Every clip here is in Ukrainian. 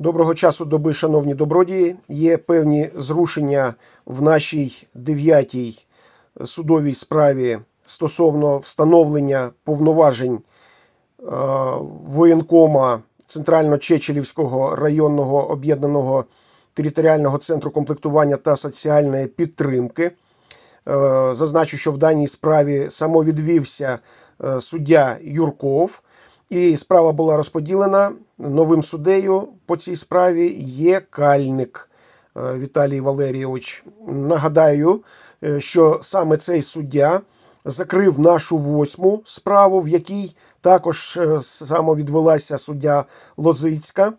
Доброго часу доби, шановні добродії. Є певні зрушення в нашій дев'ятій судовій справі стосовно встановлення повноважень воєнкома Центрально-Чечелівського районного об'єднаного територіального центру комплектування та соціальної підтримки. Е, Зазначу, що в даній справі самовідвівся е, суддя Юрков, і справа була розподілена новим суддею по цій справі є Кальник е, Віталій Валерійович. Нагадаю, е, що саме цей суддя закрив нашу восьму справу, в якій також е, самовідвелася суддя Лозицька.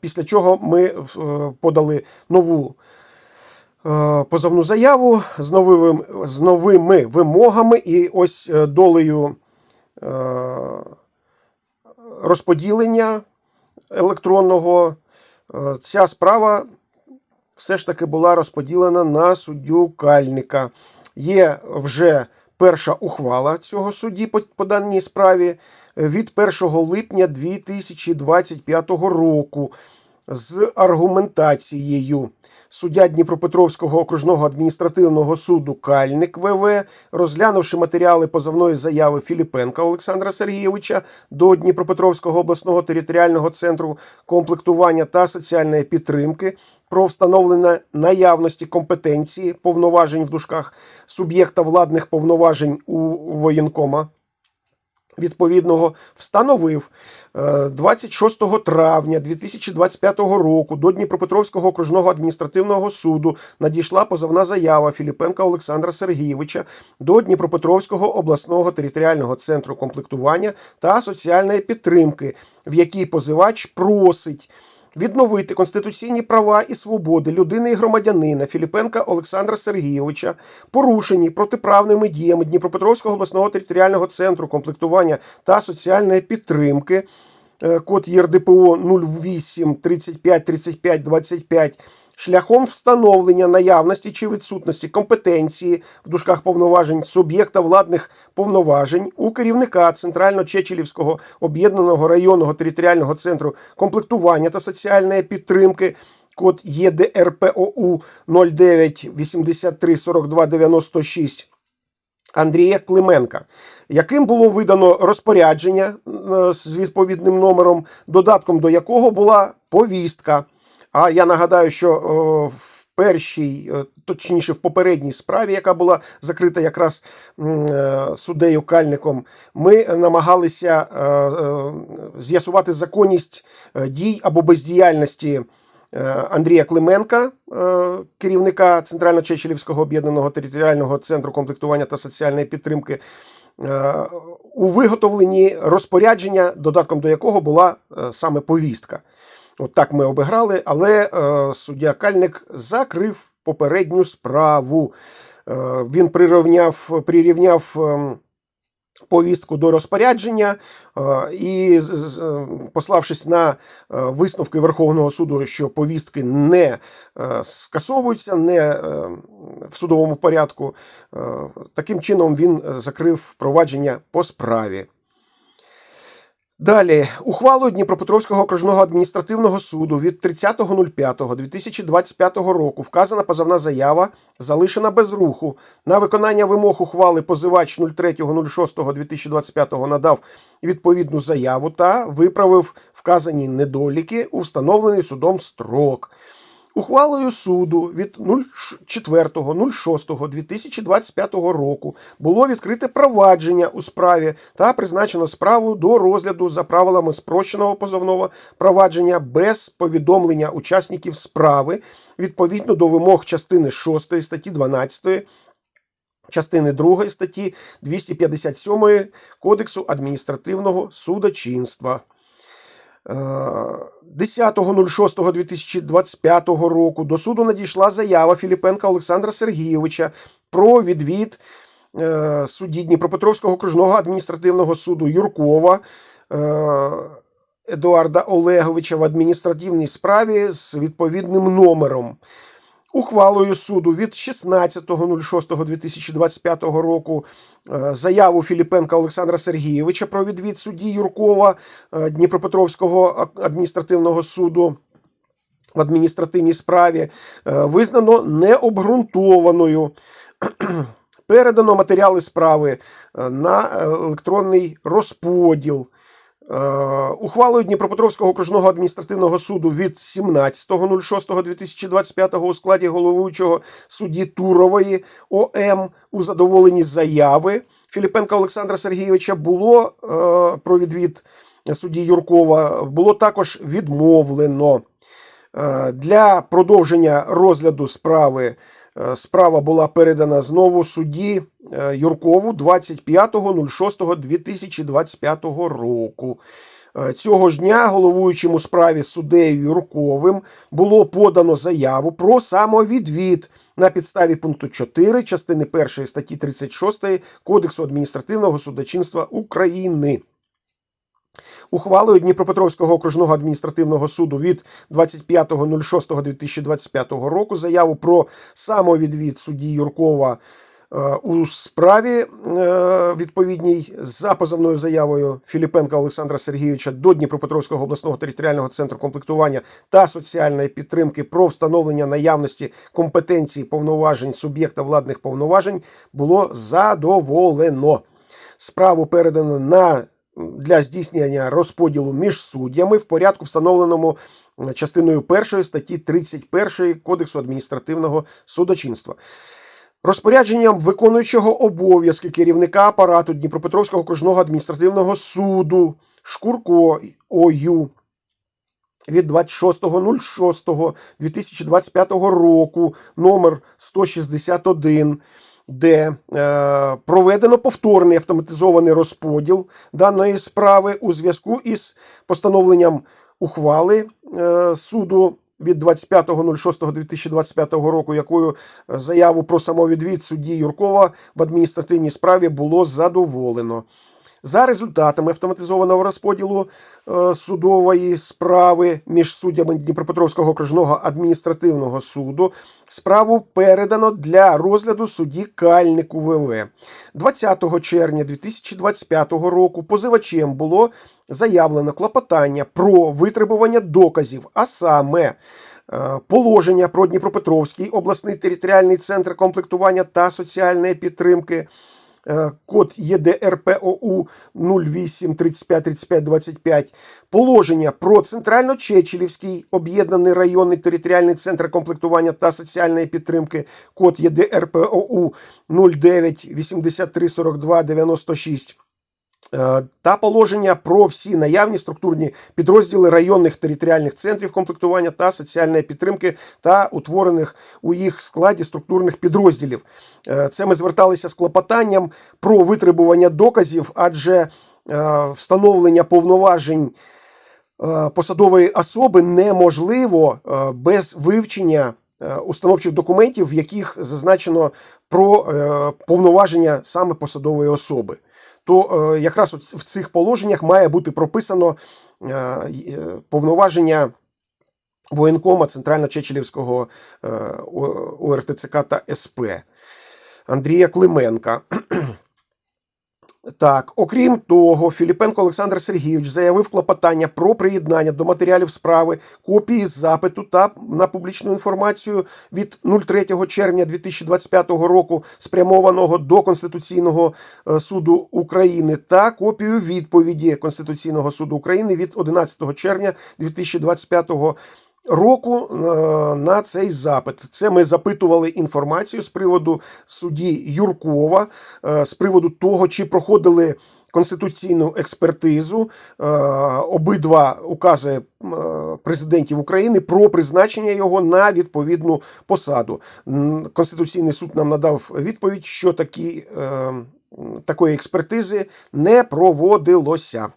Після чого ми подали нову позовну заяву з новими, з новими вимогами, і ось долею розподілення електронного е, ця справа все ж таки була розподілена на суддю Кальника. Є вже перша ухвала цього судді по даній справі від 1 липня 2025 року з аргументацією. Суддя Дніпропетровського окружного адміністративного суду Кальник ВВ, розглянувши матеріали позовної заяви Філіпенка Олександра Сергійовича до Дніпропетровського обласного територіального центру комплектування та соціальної підтримки про встановлення наявності компетенції повноважень в дужках суб'єкта владних повноважень у воєнкома відповідного встановив. Е, 26 травня 2025 року до Дніпропетровського окружного адміністративного суду надійшла позовна заява Філіпенка Олександра Сергійовича до Дніпропетровського обласного територіального центру комплектування та соціальної підтримки, в якій позивач просить відновити конституційні права і свободи людини і громадянина Філіпенка Олександра Сергійовича, порушені протиправними діями Дніпропетровського обласного територіального центру комплектування та соціальної підтримки. е, Код ЄРДПО 08 35 35 25 шляхом встановлення наявності чи відсутності компетенції в дужках повноважень суб'єкта владних повноважень у керівника Центрально-Чечелівського об'єднаного районного територіального центру комплектування та соціальної підтримки. Код ЄДРПОУ 09 83 42 96 Андрія Клименка, яким було видано розпорядження е, з відповідним номером, додатком до якого була повістка. А я нагадаю, що в першій, е, точніше, в попередній справі, яка була закрита якраз е, суддею Кальником, ми намагалися е, з'ясувати законність дій або бездіяльності. Андрія Клименка, керівника Центрально-Чечелівського об'єднаного територіального центру комплектування та соціальної підтримки, у виготовленні розпорядження, додатком до якого була саме повістка. От ми обіграли, але е, суддя Кальник закрив попередню справу. Е, він прирівняв, прирівняв ем, повістку до розпорядження е, і, е, пославшись на е, висновки Верховного суду, що повістки не е, скасовуються, не е, в судовому порядку, е, таким чином він е, закрив провадження по справі. Далі, ухвалою Дніпропетровського окружного адміністративного суду від 30.05.2025 року вказана позовна заява залишена без руху. На виконання вимог ухвали позивач 03.06.2025 надав відповідну заяву та виправив вказані недоліки у встановлений судом строк. Ухвалою суду від 04.06.2025 року було відкрите провадження у справі та призначено справу до розгляду за правилами спрощеного позовного провадження без повідомлення учасників справи відповідно до вимог частини 6 статті 12 частини 2 статті 257 Кодексу адміністративного судочинства. Е, 10.06.2025 року до суду надійшла заява Філіпенка Олександра Сергійовича про відвід е, судді Дніпропетровського окружного адміністративного суду Юркова е, Едуарда Олеговича в адміністративній справі з відповідним номером. Ухвалою суду від 16.06.2025 року е, заяву Філіпенка Олександра Сергійовича про відвід судді Юркова е, Дніпропетровського адміністративного суду в адміністративній справі е, визнано необґрунтованою. Передано матеріали справи на електронний розподіл. Е, Ухвалою Дніпропетровського окружного адміністративного суду від 17.06.2025 у складі головуючого судді Турової ОМ у задоволенні заяви Філіпенка Олександра Сергійовича було е, про відвід судді Юркова було також відмовлено. Е, Для продовження розгляду справи справа була передана знову судді е, Юркову 25.06.2025 року. Е, Цього ж дня головуючим у справі суддею Юрковим було подано заяву про самовідвід на підставі пункту 4 частини 1 статті 36 Кодексу адміністративного судочинства України. Ухвалою Дніпропетровського окружного адміністративного суду від 25.06.2025 року заяву про самовідвід судді Юркова е, у справі е, відповідній за позовною заявою Філіпенка Олександра Сергійовича до Дніпропетровського обласного територіального центру комплектування та соціальної підтримки про встановлення наявності компетенції повноважень суб'єкта владних повноважень було задоволено. Справу передано на для здійснення розподілу між суддями в порядку, встановленому частиною 1 статті 31 Кодексу адміністративного судочинства. Розпорядженням виконуючого обов'язки керівника апарату Дніпропетровського окружного адміністративного суду Шкурко ОЮ від 26.06.2025 року номер 161 де е, проведено повторний автоматизований розподіл даної справи у зв'язку із постановленням ухвали е, суду від 25.06.2025 року, якою заяву про самовідвід судді Юркова в адміністративній справі було задоволено. За результатами автоматизованого розподілу е, судової справи між суддями Дніпропетровського окружного адміністративного суду справу передано для розгляду судді Кальнику ВВ. 20 червня 2025 року позивачем було заявлено клопотання про витребування доказів, а саме е, положення про Дніпропетровський обласний територіальний центр комплектування та соціальної підтримки. Е, Код ЄДРПОУ 08 35 35 25, положення про Центрально-Чечелівський об'єднаний районний територіальний центр комплектування та соціальної підтримки, код ЄДРПОУ 09 83 42 96. Е, Та положення про всі наявні структурні підрозділи районних територіальних центрів комплектування та соціальної підтримки та утворених у їх складі структурних підрозділів. Е, Це ми зверталися з клопотанням про витребування доказів, адже е, встановлення повноважень посадової особи неможливо без вивчення. Установчих документів, в яких зазначено про повноваження саме посадової особи то е, якраз в цих положеннях має бути прописано е, е, повноваження воєнкома Центрально-Чечелівського ОРТЦК та СП Андрія Клименка. Так, окрім того, Філіпенко Олександр Сергійович заявив клопотання про приєднання до матеріалів справи копії запиту та на публічну інформацію від 03 червня 2025 року, спрямованого до Конституційного е, суду України, та копію відповіді Конституційного суду України від 11 червня 2025 року року е, на цей запит. Це ми запитували інформацію з приводу судді Юркова, е, з приводу того, чи проходили. Конституційну експертизу е, обидва укази президентів України про призначення його на відповідну посаду. Конституційний суд нам надав відповідь, що такі, такої експертизи не проводилося.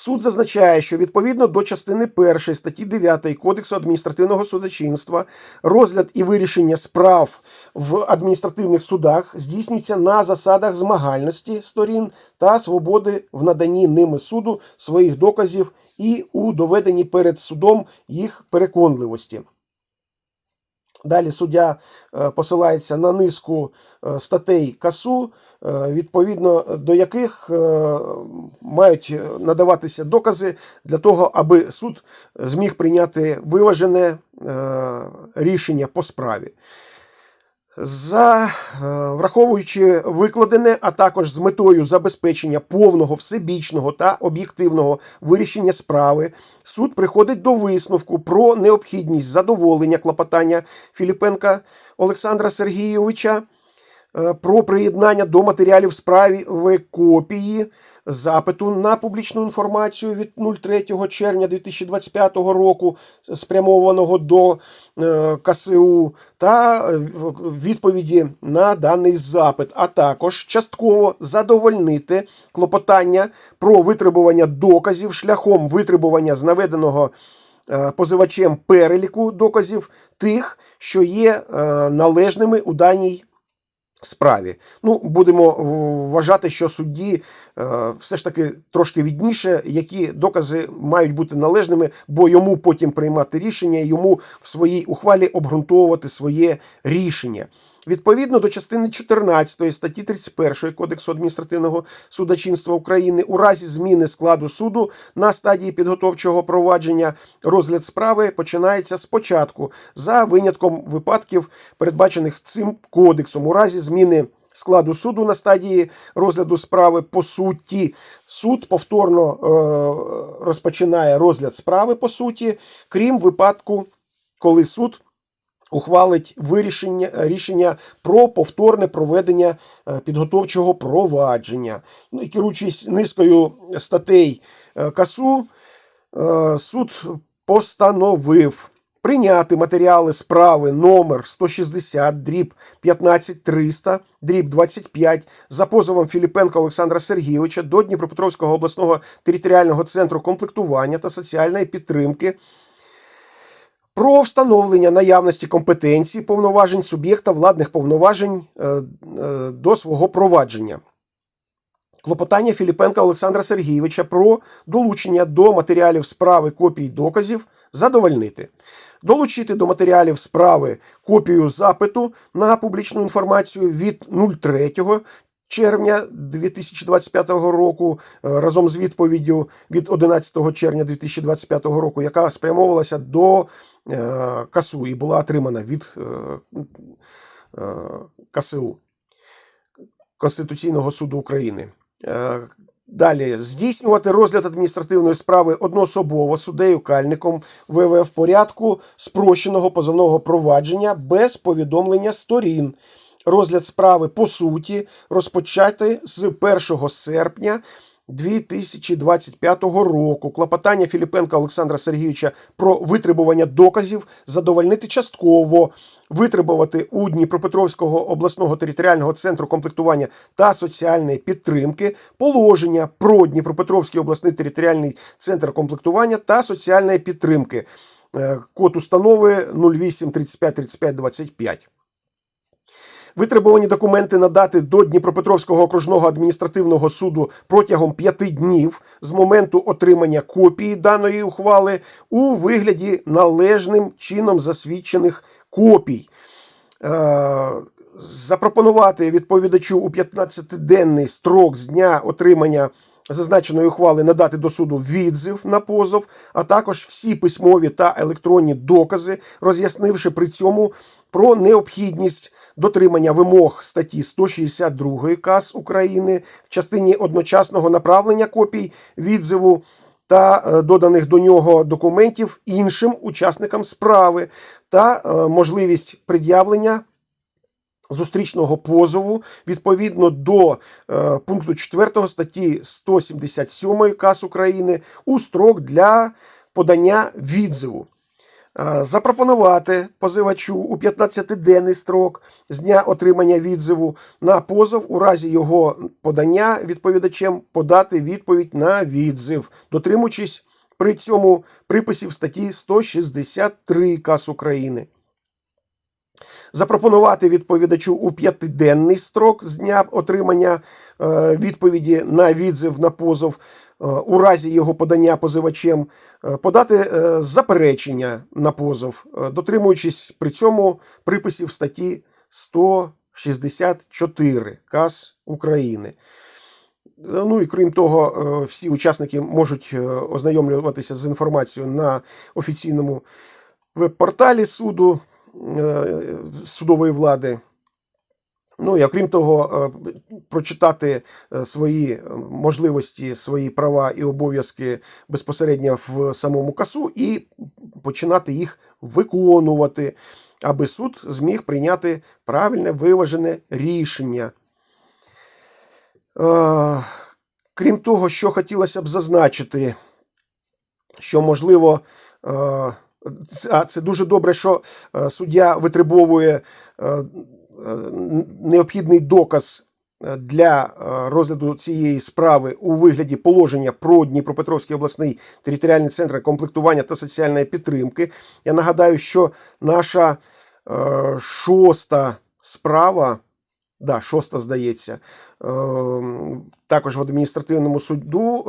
Суд зазначає, що відповідно до частини 1 статті 9 Кодексу адміністративного судочинства розгляд і вирішення справ в адміністративних судах здійснюється на засадах змагальності сторін та свободи в наданні ними суду своїх доказів і у доведенні перед судом їх переконливості. Далі суддя е, посилається на низку е, статей КАСУ, відповідно до яких е, мають надаватися докази для того, аби суд зміг прийняти виважене е, рішення по справі. За е, враховуючи викладене, а також з метою забезпечення повного, всебічного та об'єктивного вирішення справи, суд приходить до висновку про необхідність задоволення клопотання Філіпенка Олександра Сергійовича е, про приєднання до матеріалів справи копії запиту на публічну інформацію від 03 червня 2025 року, спрямованого до е, КСУ, та е, відповіді на даний запит, а також частково задовольнити клопотання про витребування доказів шляхом витребування з наведеного е, позивачем переліку доказів тих, що є е, належними у даній справі. Ну, будемо вважати, що судді е, все ж таки трошки відніше, які докази мають бути належними, бо йому потім приймати рішення, йому в своїй ухвалі обґрунтовувати своє рішення. Відповідно до частини 14 статті 31 Кодексу адміністративного судочинства України у разі зміни складу суду на стадії підготовчого провадження розгляд справи починається спочатку за винятком випадків, передбачених цим кодексом. У разі зміни складу суду на стадії розгляду справи по суті. Суд повторно е, розпочинає розгляд справи по суті, крім випадку, коли суд ухвалить вирішення рішення про повторне проведення е, підготовчого провадження. Ну і керуючись низкою статей е, КАСУ, е, суд постановив. Прийняти матеріали справи номер 160 дріб 15300 дріб 25 за позовом Філіпенка Олександра Сергійовича до Дніпропетровського обласного територіального центру комплектування та соціальної підтримки про встановлення наявності компетенції повноважень суб'єкта владних повноважень е, е, до свого провадження. Клопотання Філіпенка Олександра Сергійовича про долучення до матеріалів справи копій доказів задовольнити. Долучити до матеріалів справи копію запиту на публічну інформацію від 03 червня 2025 року е, разом з відповіддю від 11 червня 2025 року, яка спрямовувалася до е, КАСУ і була отримана від е, КСУ Конституційного суду України. Далі здійснювати розгляд адміністративної справи одноособово судею кальником ВВ в порядку спрощеного позовного провадження без повідомлення сторін розгляд справи по суті розпочати з 1 серпня 2025 року. Клопотання Філіпенка Олександра Сергійовича про витребування доказів задовольнити частково. Витребувати у Дніпропетровського обласного територіального центру комплектування та соціальної підтримки положення про Дніпропетровський обласний територіальний центр комплектування та соціальної підтримки. Е, код установи 08 35 35 25. Витребувані документи надати до Дніпропетровського окружного адміністративного суду протягом п'яти днів з моменту отримання копії даної ухвали у вигляді належним чином засвідчених копій. Е, запропонувати відповідачу у 15-денний строк з дня отримання зазначеної ухвали надати до суду відзив на позов, а також всі письмові та електронні докази, роз'яснивши при цьому про необхідність дотримання вимог статті 162 КАС України в частині одночасного направлення копій відзиву та е, доданих до нього документів іншим учасникам справи та е, можливість пред'явлення. Зустрічного позову відповідно до е, пункту 4 статті 177 КАС України у строк для подання відзиву. Е, запропонувати позивачу у 15-денний строк з дня отримання відзиву на позов у разі його подання відповідачем подати відповідь на відзив, дотримуючись при цьому приписів статті 163 КАС України. Запропонувати відповідачу у п'ятиденний строк з дня отримання е, відповіді на відзив на позов у разі його подання позивачем е, подати е, заперечення на позов, е, дотримуючись при цьому приписів статті 164 КАС України. Ну і крім того, е, всі учасники можуть е, ознайомлюватися з інформацією на офіційному веб-порталі суду е, судової влади. Ну і окрім того, е, прочитати е, свої е, можливості, свої права і обов'язки безпосередньо в самому касу і починати їх виконувати, аби суд зміг прийняти правильне виважене рішення. Е, Крім того, що хотілося б зазначити, що можливо, е, а це дуже добре, що е, суддя витребовує е, е, необхідний доказ для розгляду цієї справи у вигляді положення про Дніпропетровський обласний територіальний центр комплектування та соціальної підтримки. Я нагадаю, що наша шоста справа, да, шоста здається, також в адміністративному суду,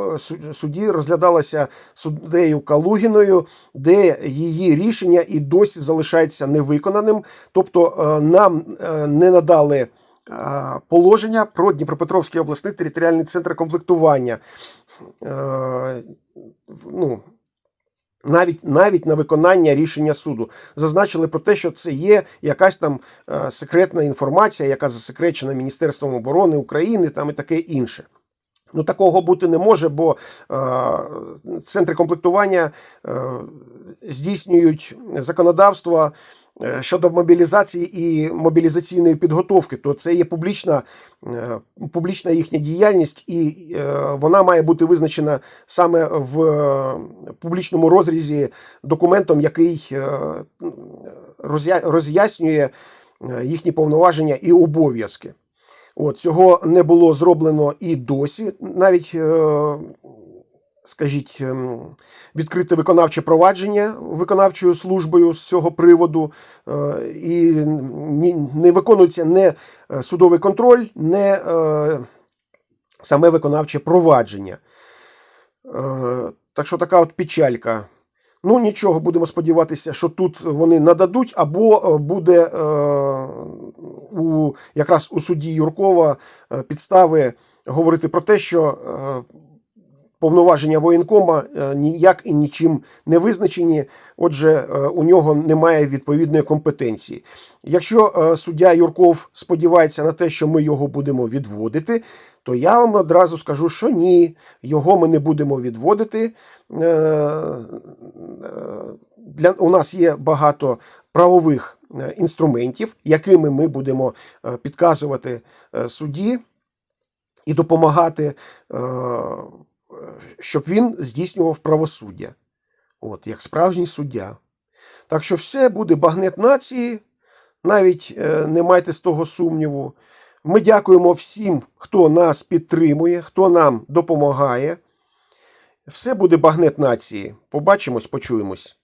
е, суді розглядалася суддею Калугіною, де її рішення і досі залишається невиконаним. Тобто е, нам е, не надали положення про Дніпропетровський обласний територіальний центр комплектування. Ну, навіть навіть на виконання рішення суду зазначили про те, що це є якась там е, секретна інформація, яка засекречена Міністерством оборони України там і таке інше. Ну, такого бути не може, бо е, центри комплектування е, здійснюють законодавство щодо мобілізації і мобілізаційної підготовки. То це є публічна, е, публічна їхня діяльність, і е, вона має бути визначена саме в е, публічному розрізі документом, який е, роз'яснює е, їхні повноваження і обов'язки. От, цього не було зроблено і досі. Навіть, е, скажіть, ем, відкрите виконавче провадження виконавчою службою з цього приводу, е, і не виконується не е, судовий контроль, не е, саме виконавче провадження. Так що така от печалька. Ну, нічого, будемо сподіватися, що тут вони нададуть, або буде е, у, якраз у суді Юркова підстави говорити про те, що повноваження воєнкома е, ніяк і нічим не визначені. Отже, е, у нього немає відповідної компетенції. Якщо е, суддя Юрков сподівається на те, що ми його будемо відводити, то я вам одразу скажу, що ні, його ми не будемо відводити. Для, у нас є багато правових інструментів, якими ми будемо підказувати судді і допомагати, щоб він здійснював правосуддя, от, як справжній суддя. Так що все буде багнет нації, навіть е, не майте з того сумніву. Ми дякуємо всім, хто нас підтримує, хто нам допомагає. Все буде багнет нації. Побачимось, почуємось.